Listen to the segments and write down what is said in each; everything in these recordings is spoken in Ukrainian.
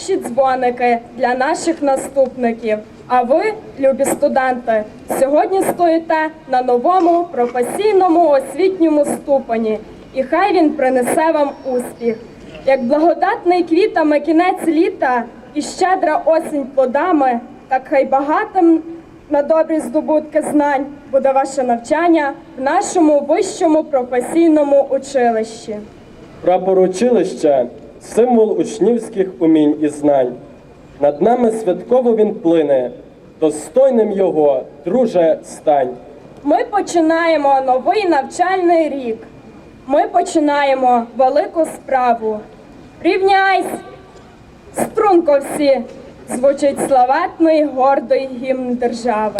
Перші дзвоники для наших наступників. А ви, любі студенти, сьогодні стоїте на новому професійному освітньому ступені, і хай він принесе вам успіх. Як благодатний квітами кінець літа і щедра осінь плодами, так хай багатим на добрі здобутки знань буде ваше навчання в нашому вищому професійному училищі. Прапор училища символ учнівських умінь і знань. Над нами святково він плине, достойним його, друже, стань. Ми починаємо новий навчальний рік. Ми починаємо велику справу. Рівняйсь, струнко всі, звучить славетний гордий гімн держави.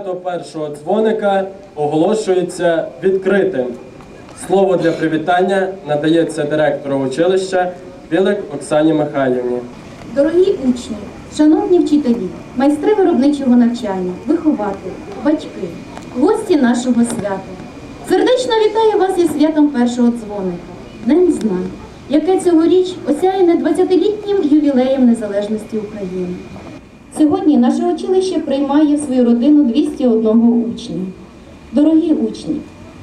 Свято першого дзвоника оголошується відкритим. Слово для привітання надається директору училища Білик Оксані Михайлівні. Дорогі учні, шановні вчителі, майстри виробничого навчання, вихователі, батьки, гості нашого свята. Сердечно вітаю вас із святом першого дзвоника, Днем знань, яке цьогоріч осяяне 20-літнім ювілеєм незалежності України. Сьогодні наше училище приймає в свою родину 201 учня. Дорогі учні,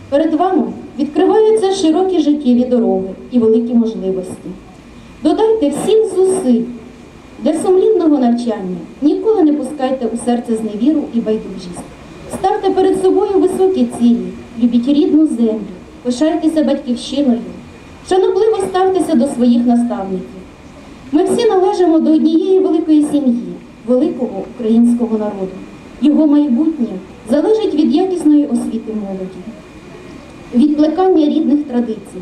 перед вами відкриваються широкі життєві дороги і великі можливості. Додайте всіх зусиль для сумлінного навчання. Ніколи не пускайте у серце зневіру і байдужість. Ставте перед собою високі цілі, любіть рідну землю, пишайтеся батьківщиною, шанобливо ставтеся до своїх наставників. Ми всі належимо до однієї великої сім'ї, великого українського народу. Його майбутнє залежить від якісної освіти молоді від плекання рідних традицій.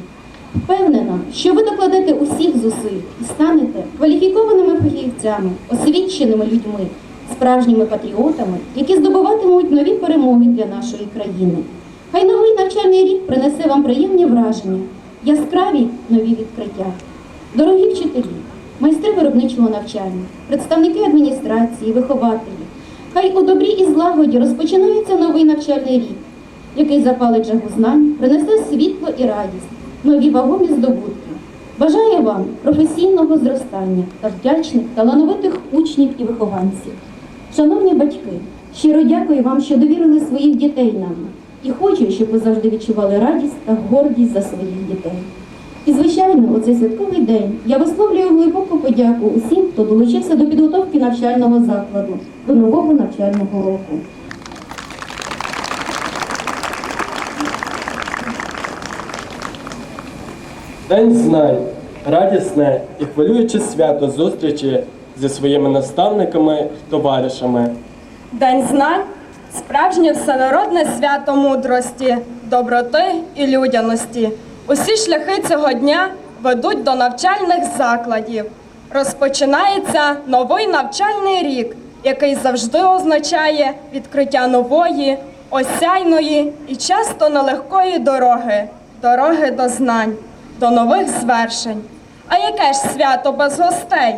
Впевнена, що ви докладете усіх зусиль і станете кваліфікованими фахівцями, освіченими людьми, справжніми патріотами, які здобуватимуть нові перемоги для нашої країни. Хай новий навчальний рік принесе вам приємні враження, яскраві нові відкриття. Дорогі вчителі, майстри виробничого навчання, представники адміністрації, вихователі, хай у добрі і злагоді розпочинається новий навчальний рік який запалить жагу знань, принесе світло і радість, нові вагомі здобутки. Бажаю вам професійного зростання та вдячних, талановитих учнів і вихованців. Шановні батьки, щиро дякую вам, що довірили своїх дітей нам. І хочу, щоб ви завжди відчували радість та гордість за своїх дітей. І, звичайно, у цей святковий день я висловлюю глибоку подяку усім, хто долучився до підготовки навчального закладу до нового навчального року. День знань радісне і хвилююче свято зустрічі зі своїми наставниками і товаришами. День знань справжнє всенародне свято мудрості, доброти і людяності. Усі шляхи цього дня ведуть до навчальних закладів. Розпочинається новий навчальний рік, який завжди означає відкриття нової, осяйної і часто нелегкої дороги, дороги до знань, до нових звершень. А яке ж свято без гостей?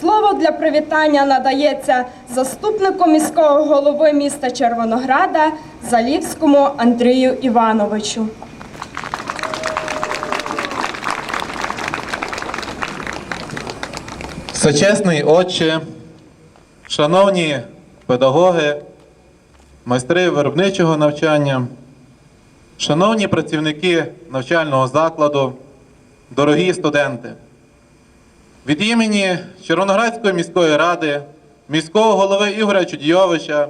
Слово для привітання надається заступнику міського голови міста Червонограда Залівському Андрію Івановичу. Всечесний Отче, шановні педагоги, майстри виробничого навчання, шановні працівники навчального закладу, дорогі студенти, від імені Червоноградської міської ради, міського голови Ігоря Чудійовича,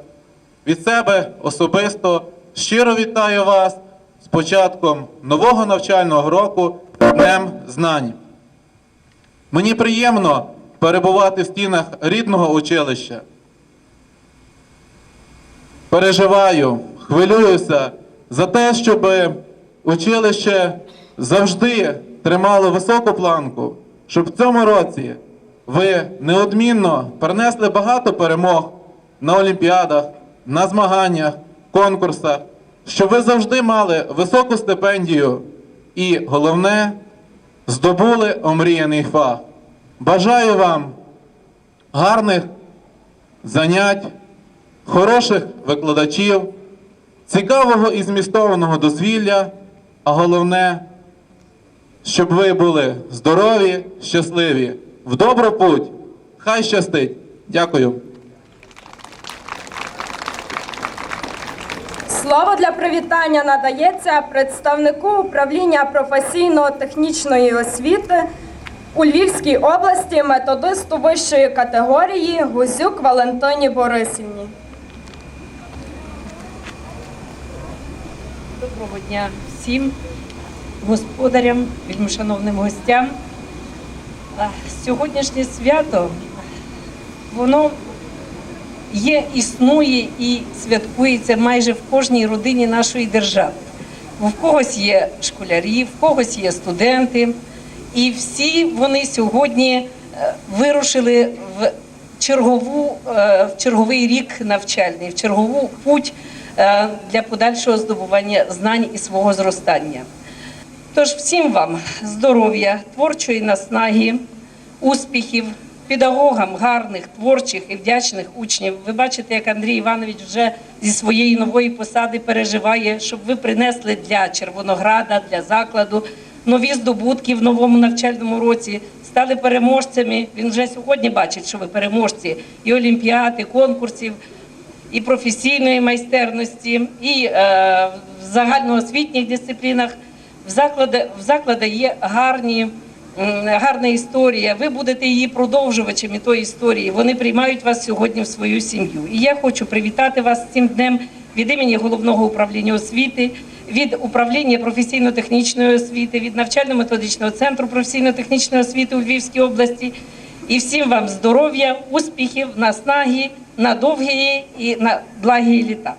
від себе особисто щиро вітаю вас з початком нового навчального року Днем Знань. Мені приємно перебувати в стінах рідного училища. Переживаю, хвилююся за те, щоб училище завжди тримало високу планку, щоб в цьому році ви неодмінно принесли багато перемог на олімпіадах, на змаганнях, конкурсах, щоб ви завжди мали високу стипендію і головне здобули омріяний фах. Бажаю вам гарних занять, хороших викладачів, цікавого і змістованого дозвілля, а головне, щоб ви були здорові, щасливі, в добру путь. Хай щастить. Дякую. Слово для привітання надається представнику управління професійно-технічної освіти у Львівській області методисту вищої категорії Гузюк Валентині Борисівні. Доброго дня всім господарям, вельмишановним гостям. Сьогоднішнє свято, воно є, існує і святкується майже в кожній родині нашої держави. В когось є школярі, в когось є студенти, і всі вони сьогодні е, вирушили в чергову, е, в черговий рік навчальний, в чергову путь е, для подальшого здобування знань і свого зростання. Тож всім вам здоров'я, творчої наснаги, успіхів, педагогам гарних, творчих і вдячних учнів. Ви бачите, як Андрій Іванович вже зі своєї нової посади переживає, щоб ви принесли для Червонограда, для закладу нові здобутки в новому навчальному році, стали переможцями. Він вже сьогодні бачить, що ви переможці і олімпіад, і конкурсів і професійної майстерності, і е, в загальноосвітніх дисциплінах. В заклади, в заклади є гарні, гарна історія. Ви будете її продовжувачами тої історії. Вони приймають вас сьогодні в свою сім'ю. І я хочу привітати вас з цим днем від імені головного управління освіти, від управління професійно-технічної освіти, від навчально-методичного центру професійно-технічної освіти у Львівській області. І всім вам здоров'я, успіхів, наснаги, на довгі і на благі літа.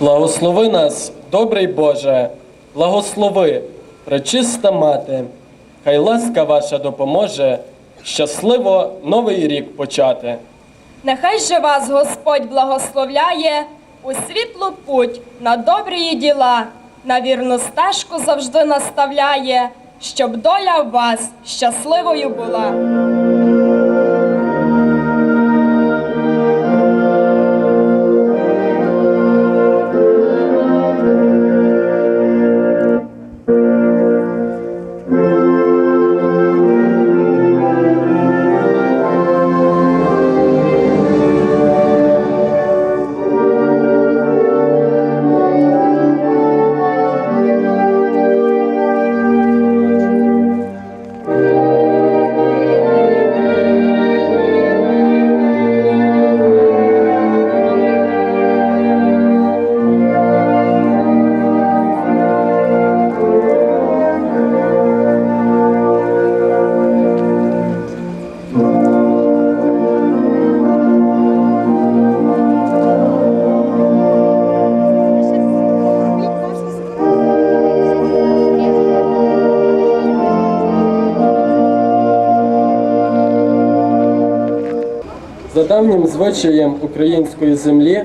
Благослови нас, добрий Боже, благослови, пречиста мати, хай ласка ваша допоможе щасливо новий рік почати. Нехай же вас Господь благословляє у світлу путь на добрі діла, на вірну стежку завжди наставляє, щоб доля в вас щасливою була. Давнім звичаєм української землі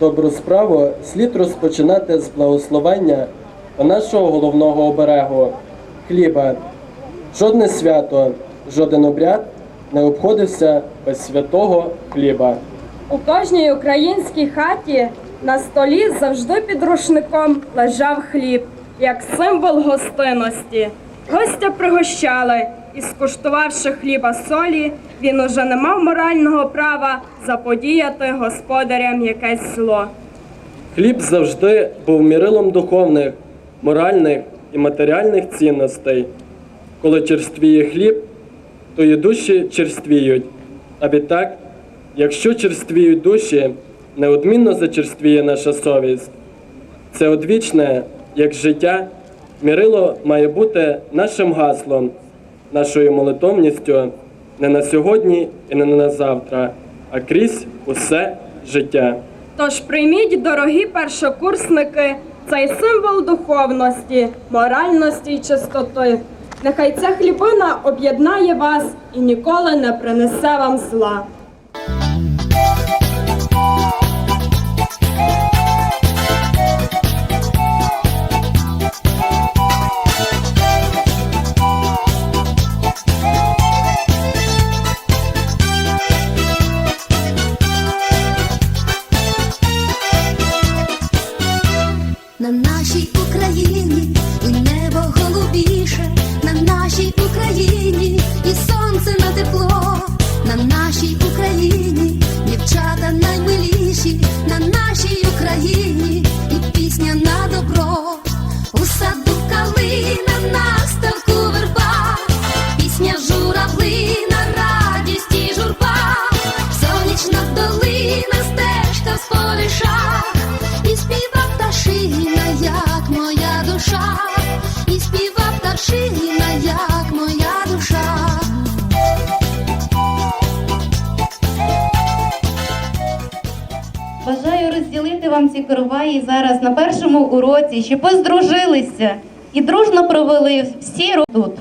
добру справу слід розпочинати з благословення нашого головного оберегу хліба. Жодне свято, жоден обряд не обходився без святого хліба. У кожній українській хаті на столі завжди під рушником лежав хліб, як символ гостинності. Гостя пригощали, і скуштувавши хліба солі, він уже не мав морального права заподіяти господарям якесь зло. Хліб завжди був мірилом духовних, моральних і матеріальних цінностей. Коли черствіє хліб, то і душі черствіють. А відтак, якщо черствіють душі, неодмінно зачерствіє наша совість. Це одвічне, як життя, мірило має бути нашим гаслом, нашою молитовністю не на сьогодні і не на завтра, а крізь усе життя. Тож прийміть, дорогі першокурсники, цей символ духовності, моральності й чистоти. Нехай ця хлібина об'єднає вас і ніколи не принесе вам зла. У саду вам короваї зараз на першому уроці, щоб ви здружилися і дружно провели всі тут.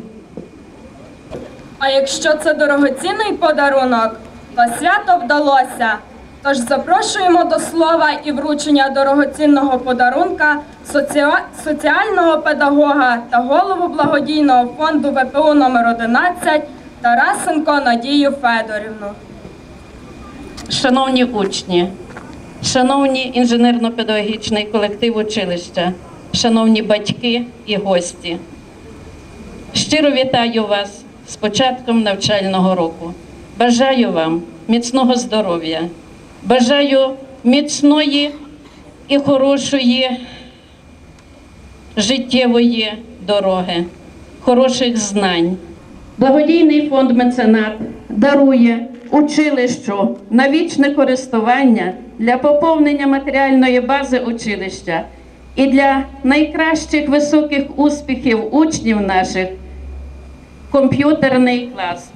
А якщо це дорогоцінний подарунок, то свято вдалося. Тож запрошуємо до слова і вручення дорогоцінного подарунка соціа- соціального педагога та голову благодійного фонду ВПУ номер 11 Тарасенко Надію Федорівну. Шановні учні, шановні інженерно-педагогічний колектив училища, шановні батьки і гості, щиро вітаю вас з початком навчального року. Бажаю вам міцного здоров'я, бажаю міцної і хорошої життєвої дороги, хороших знань. Благодійний фонд меценат дарує училищу на вічне користування для поповнення матеріальної бази училища і для найкращих високих успіхів учнів наших комп'ютерний клас.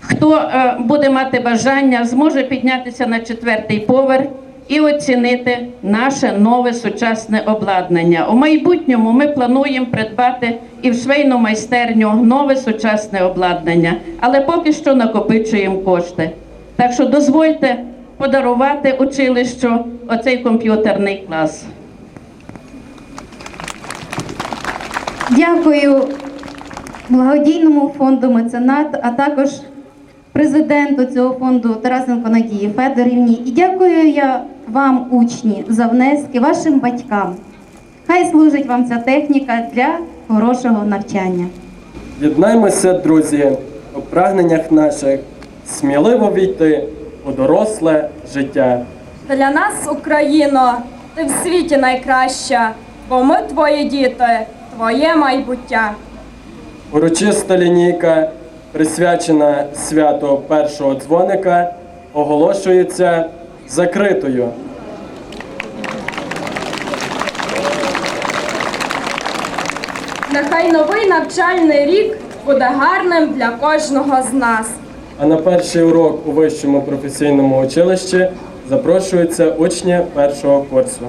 Хто е, буде мати бажання, зможе піднятися на четвертий поверх і оцінити наше нове сучасне обладнання. У майбутньому ми плануємо придбати і в швейну майстерню нове сучасне обладнання, але поки що накопичуємо кошти. Так що дозвольте подарувати училищу оцей комп'ютерний клас. Дякую благодійному фонду меценат, а також президенту цього фонду Тарасенко Надії Федорівні. І дякую я вам, учні, за внески вашим батькам. Хай служить вам ця техніка для хорошого навчання. Єднаймося, друзі, у прагненнях наших сміливо війти у доросле життя. Для нас, Україно, ти в світі найкраща, бо ми твої діти, твоє майбуття. Урочиста лінійка, присвячена святу першого дзвоника, оголошується закритою. Нехай новий навчальний рік буде гарним для кожного з нас. А на перший урок у вищому професійному училищі запрошуються учні першого курсу.